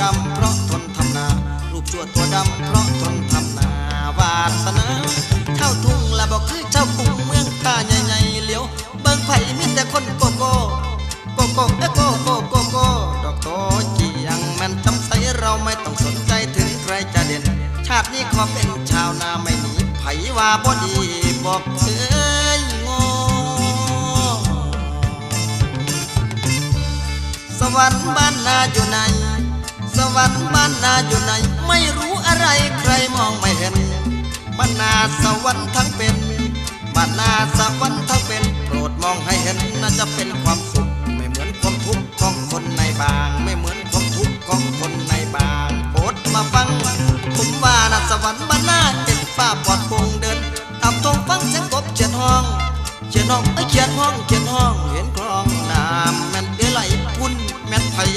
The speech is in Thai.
ดำเพราะทนทำนา รูปชั่วตัวดำเพราะทนทำนาวาสนาเท่าทุ่งละบอกคือเจ้ากรุงเมืองตาใหญ่ๆเลี้ยว เบิ่งไผ่มีแต่คนโกโก้โกโก้เอ้โกโก้โกโก้ดอกโตจียงแมันจำใสเราไม่ต้องสนใจถึงใครจะเด่น ชาตินี้ขอเป็นชาวนาไม่หนีไผ่ว่าบ่ดีบอกเคยงอสวรรค์บ้านนาอยู่ไหน สวรรค์บ้านนาอยู่ไหนไม่รู้อะไรใครมองไม่เห็นบ้านนาสวรรค์ทั้งเป็นบ้านนาสวรรค์ทั้งเป็นโปรดมองให้เห็นน่าจะเป็นความสุข ไม่เหมือนความทุกข์ของคนในบาง ไม่เหมือนความทุกข์ของคนในบางโปรดมาฟังผมว่านะสวรรค์บ้านนาเป็นป้าปลอดโปงเดินตามทงฟังเสียงกบเขียนห้องเขียนห้องเอ้ยเขียนห้องเขียนห้องเห็นค